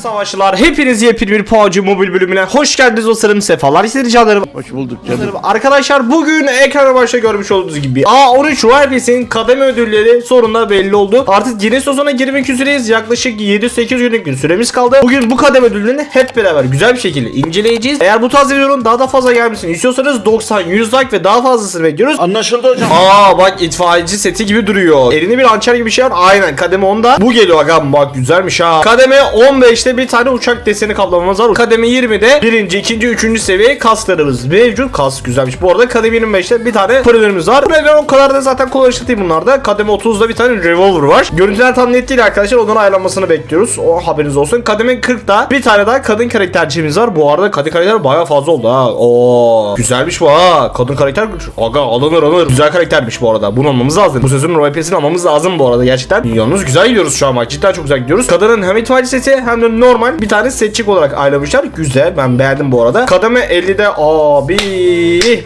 savaşçılar hepiniz yepyeni bir PUBG Mobile bölümüne hoş geldiniz dostlarım sefalar ederim. Hoş bulduk canım. Arkadaşlar bugün ekrana başta görmüş olduğunuz gibi A13 Royal kademe ödülleri sonunda belli oldu. Artık yeni sezona girmek üzereyiz. Yaklaşık 7-8 günlük bir süremiz kaldı. Bugün bu kademe ödüllerini hep beraber güzel bir şekilde inceleyeceğiz. Eğer bu tarz videonun daha da fazla gelmesini istiyorsanız 90, 100 like ve daha fazlasını bekliyoruz. Anlaşıldı hocam. Aa bak itfaiyeci seti gibi duruyor. Elinde bir hançer gibi bir şey var. Aynen kademe 10'da. Bu geliyor aga bak güzelmiş ha. Kademe 15'te bir tane uçak deseni kaplamamız var. Kademe 20'de birinci, ikinci, üçüncü seviye kaslarımız mevcut. Kas güzelmiş. Bu arada kademe 25'te bir tane fırınlarımız var. Buraya o kadar da zaten değil bunlarda. Kademe 30'da bir tane revolver var. Görüntüler tam net değil arkadaşlar. Onların ayarlanmasını bekliyoruz. O haberiniz olsun. Kademe 40'da bir tane daha kadın karaktercimiz var. Bu arada kadın karakter bayağı fazla oldu ha. Oo güzelmiş bu ha. Kadın karakter aga alınır alınır. Güzel karaktermiş bu arada. Bunu almamız lazım. Bu sezonun RP'sini almamız lazım bu arada gerçekten. Yalnız güzel gidiyoruz şu an bak. Cidden çok güzel gidiyoruz. Kadının hem itfaiyeci seti hem de normal bir tane setçik olarak ayarlamışlar. Güzel. Ben beğendim bu arada. Kademe 50'de abi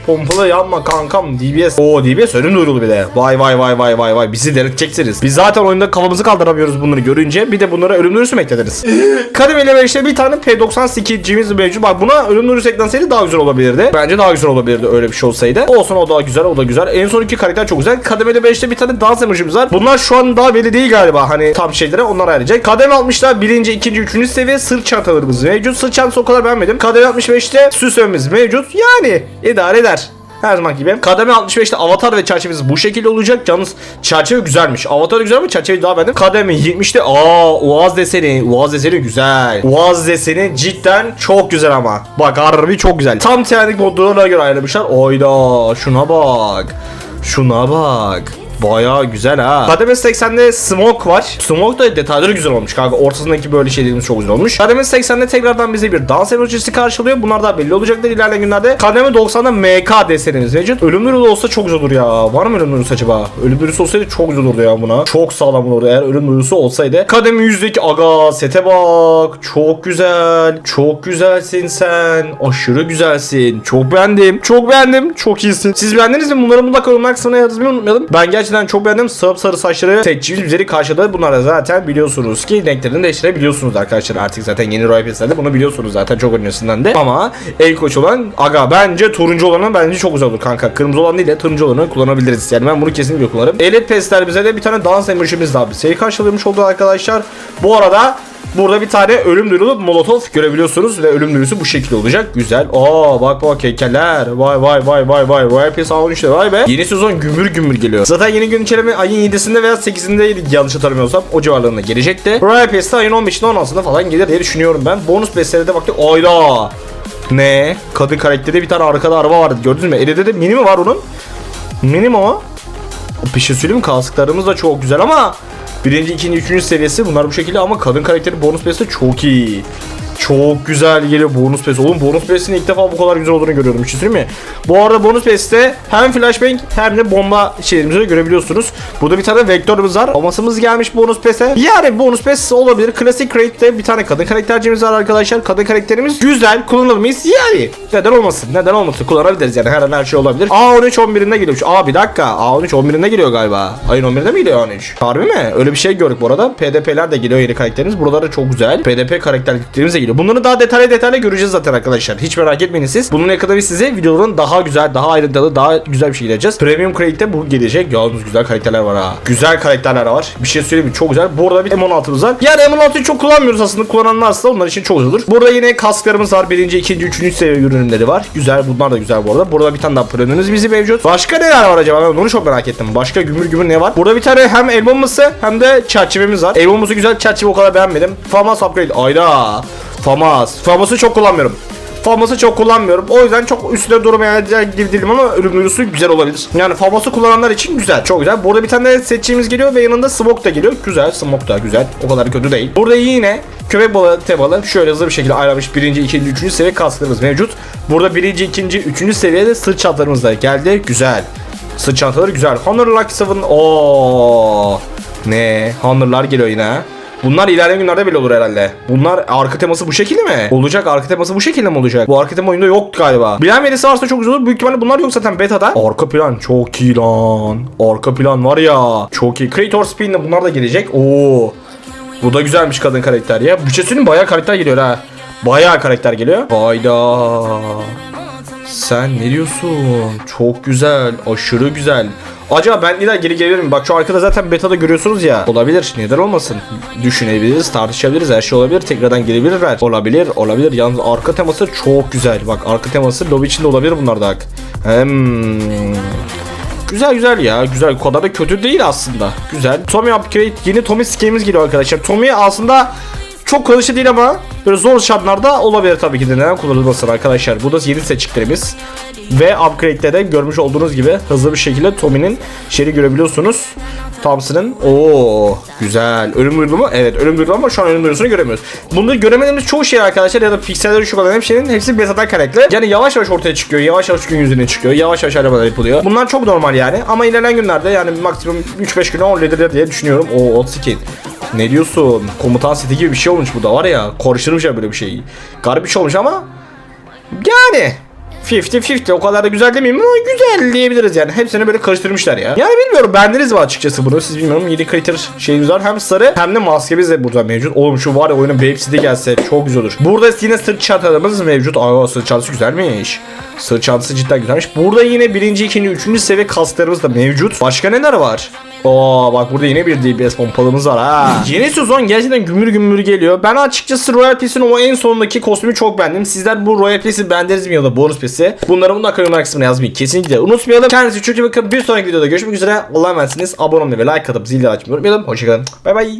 pompalı yanma kankam DBS. Oo DBS önüm duyurulu bile. Vay vay vay vay vay vay. Bizi delirteceksiniz. Biz zaten oyunda kafamızı kaldıramıyoruz bunları görünce. Bir de bunlara ölüm duyurusu mu eklediniz? Kademe 55'te bir tane P98'cimiz mevcut. Bak buna ölüm duyurusu eklenseydi daha güzel olabilirdi. Bence daha güzel olabilirdi öyle bir şey olsaydı. Olsun o da güzel o da güzel. En son iki karakter çok güzel. Kademeli 5'te bir tane dans emojimiz var. Bunlar şu an daha belli değil galiba. Hani tam şeylere onlar ayrıca. Kademe 60'da birinci, ikinci, üçüncü seviye sırt çantalarımız mevcut. Sırt çantası o kadar beğenmedim. Kademe 65'te süs mevcut. Yani idare eder. Her zaman gibi. Kademe 65'te avatar ve çerçevesi bu şekilde olacak. Yalnız çerçeve güzelmiş. Avatar güzel ama çerçeveyi daha beğendim. Kademe 70'te aa Uaz deseni. Uaz deseni güzel. Uaz deseni cidden çok güzel ama. Bak harbi çok güzel. Tam terlik modlarına göre ayarlamışlar. Oyda şuna bak. Şuna bak. Bayağı güzel ha. Kademe 80'de smoke var. Smoke da detayları güzel olmuş kanka. Ortasındaki böyle şeylerimiz çok güzel olmuş. Kademe 80'de tekrardan bize bir dans emojisi karşılıyor. Bunlar da belli olacaktır ilerleyen günlerde. Kademe 90'da MK desenimiz mevcut. Ölüm virüsü olsa çok güzel olur ya. Var mı ölüm virüsü acaba? Ölüm virüsü olsaydı çok güzel olurdu ya buna. Çok sağlam olurdu eğer ölüm virüsü olsaydı. Kademe 100'deki aga sete bak. Çok güzel. Çok güzelsin sen. Aşırı güzelsin. Çok beğendim. Çok beğendim. Çok iyisin. Siz beğendiniz mi? Bunları mutlaka yorumlar kısmına yazmayı unutmayalım. Ben gerçekten çok beğendim. Sarı sarı saçları seçicimiz bizleri karşıladı. Bunlar da zaten biliyorsunuz ki renklerini değiştirebiliyorsunuz arkadaşlar. Artık zaten yeni Royal Pass'lerde bunu biliyorsunuz zaten çok öncesinden de. Ama el koç olan aga bence turuncu olanı bence çok güzel olur kanka. Kırmızı olan değil de turuncu olanı kullanabiliriz. Yani ben bunu kesinlikle kullanırım. Elit Pass'ler bize de bir tane dans emojimiz daha bir seri karşılamış oldu arkadaşlar. Bu arada Burada bir tane ölüm duyurulu molotof görebiliyorsunuz ve ölüm duyurusu bu şekilde olacak. Güzel. Aa bak bak heykeller. Vay vay vay vay vay. Royal Pass A13'te vay be. Yeni sezon gümbür gümbür geliyor. Zaten yeni gün içerimi ayın 7'sinde veya 8'inde yanlış hatırlamıyorsam o civarlarında gelecekti. Royal Pass'te ayın 15'inde 16'sında falan gelir diye düşünüyorum ben. Bonus bestlere de baktık. Ayda. Ne? Kadın karakterde bir tane arkada araba vardı. Gördünüz mü? Elinde de mini mi var onun? Mini mi o? Bir şey söyleyeyim? Kasklarımız da çok güzel ama birinci, ikinci, üçüncü seviyesi bunlar bu şekilde ama kadın karakteri bonus peste çok iyi. Çok güzel geliyor bonus pes. Oğlum bonus pestin ilk defa bu kadar güzel olduğunu görüyorum. Bir şey mi? Bu arada bonus peste hem flashbang hem de bomba şeylerimizi de görebiliyorsunuz. Burada bir tane vektörümüz var. Olmasımız gelmiş bonus pese. Yani bonus pes olabilir. Classic Crate'de bir tane kadın karaktercimiz var arkadaşlar. Kadın karakterimiz güzel. Kullanılır mıyız? Yani. Neden olmasın? Neden olmasın? Kullanabiliriz yani. Her an her şey olabilir. A13 11'inde geliyormuş. Aa bir dakika. A13 11'inde geliyor galiba. Ayın 11'inde mi geliyor A13? Harbi mi? Öyle bir şey gördük bu arada. PDP'ler de geliyor yeni karakterimiz. Buraları çok güzel. PDP karakterliklerimiz de geliyor. Bunları daha detaylı detaylı göreceğiz zaten arkadaşlar. Hiç merak etmeyin siz. Bunun yakında biz size videoların daha güzel, daha ayrıntılı, daha güzel bir şey geleceğiz. Premium Crate'de bu gelecek. Yalnız güzel karakterler var ha. Güzel karakterler var. Bir şey söyleyeyim mi? Çok güzel. Burada bir M16'mız var. Yani M16'yı çok kullanmıyoruz aslında. Kullanan varsa onlar için çok olur. Burada yine kasklarımız var. Birinci, ikinci, üçüncü seviye ürünleri var. Güzel. Bunlar da güzel bu arada. Burada bir tane daha prenimiz bizi mevcut. Başka neler var acaba? Ben onu çok merak ettim. Başka gümür gümür ne var? Burada bir tane hem el bombası hem de çerçevemiz var. El bombası güzel. Çerçeve o kadar beğenmedim. Famas upgrade. Ayda. Famas. Famas'ı çok kullanmıyorum. Famas'ı çok kullanmıyorum. O yüzden çok üstüne durmayacak gibi değilim ama ürün duyurusu güzel olabilir. Yani Famas'ı kullananlar için güzel. Çok güzel. Burada bir tane de seçicimiz geliyor ve yanında Smoke da geliyor. Güzel. Smoke da güzel. O kadar kötü değil. Burada yine köpek balığı temalı şöyle hızlı bir şekilde ayarlamış birinci, ikinci, üçüncü seviye kasklarımız mevcut. Burada birinci, ikinci, üçüncü seviyede sırt çantalarımız da geldi. Güzel. Sırt çantaları güzel. Honor Lucky 7. Oo. Ne? Honor'lar geliyor yine. Bunlar ilerleyen günlerde bile olur herhalde. Bunlar arka teması bu şekilde mi? Olacak arka teması bu şekilde mi olacak? Bu arka tema oyunda yok galiba. Bilen birisi varsa çok güzel olur. Büyük ihtimalle bunlar yok zaten beta'da. Arka plan çok iyi lan. Arka plan var ya. Çok iyi. Creator Spin'de bunlar da gelecek. Oo. Bu da güzelmiş kadın karakter ya. Bir şey bayağı karakter geliyor ha. Bayağı karakter geliyor. Hayda. Sen ne diyorsun? Çok güzel. Aşırı güzel. Acaba ben neden geri gelebilir miyim? Bak şu arkada zaten beta'da görüyorsunuz ya. Olabilir. Neden olmasın? Düşünebiliriz, tartışabiliriz. Her şey olabilir. Tekrardan gelebilirler. Olabilir, olabilir. Yalnız arka teması çok güzel. Bak arka teması lobi içinde olabilir bunlar da. Hem... Güzel güzel ya. Güzel. O kadar da kötü değil aslında. Güzel. Tommy upgrade. Yeni Tommy skinimiz geliyor arkadaşlar. Tommy aslında çok kullanışlı değil ama böyle zor şartlarda olabilir tabii ki de neden kullanılmasın arkadaşlar. Bu da yeni seçiklerimiz. Ve upgrade'de de görmüş olduğunuz gibi hızlı bir şekilde Tommy'nin şeyi görebiliyorsunuz. Thompson'ın. Oo güzel. Ölüm duyurdu mu? Evet ölüm duyurdu ama şu an ölüm duyurusunu göremiyoruz. Bunu göremediğimiz çoğu şey arkadaşlar ya da pikselleri şu kadar hep şeyin hepsi betadan karakter. Yani yavaş yavaş ortaya çıkıyor. Yavaş yavaş gün yüzüne çıkıyor. Yavaş yavaş arabalar yapılıyor. Bunlar çok normal yani. Ama ilerleyen günlerde yani maksimum 3-5 güne halledilir diye düşünüyorum. O old skin. Ne diyorsun? Komutan seti gibi bir şey olmuş bu da var ya. Karıştırmış ya böyle bir şey. Garip bir şey olmuş ama yani 50-50 o kadar da güzel demeyeyim ama güzel diyebiliriz yani. Hepsini böyle karıştırmışlar ya. Yani bilmiyorum beğendiniz mi açıkçası bunu siz bilmiyorum. 7 kriter şeyimiz var. Hem sarı hem de maskemiz de burada mevcut. Oğlum şu var ya oyunun hepsi de gelse çok güzel olur. Burada yine sırt çantalarımız mevcut. Aa sırt çantası güzelmiş. Sırt çantası cidden güzelmiş. Burada yine birinci, ikinci, üçüncü seviye kasklarımız da mevcut. Başka neler var? Oo bak burada yine bir DBS pompalımız var ha. Yeni sezon gerçekten gümbür gümbür geliyor. Ben açıkçası Royal Pass'in o en sonundaki kostümü çok beğendim. Sizler bu Royal Pass'i beğendiniz mi ya da bonus Pass'i? Bunları mutlaka yorumlar kısmına yazmayı kesinlikle unutmayalım. Kendinize çok bakın. Bir sonraki videoda görüşmek üzere. Allah'a emanetsiniz. Abone olmayı ve like atıp zilleri açmayı unutmayalım. Hoşçakalın. Bay bay.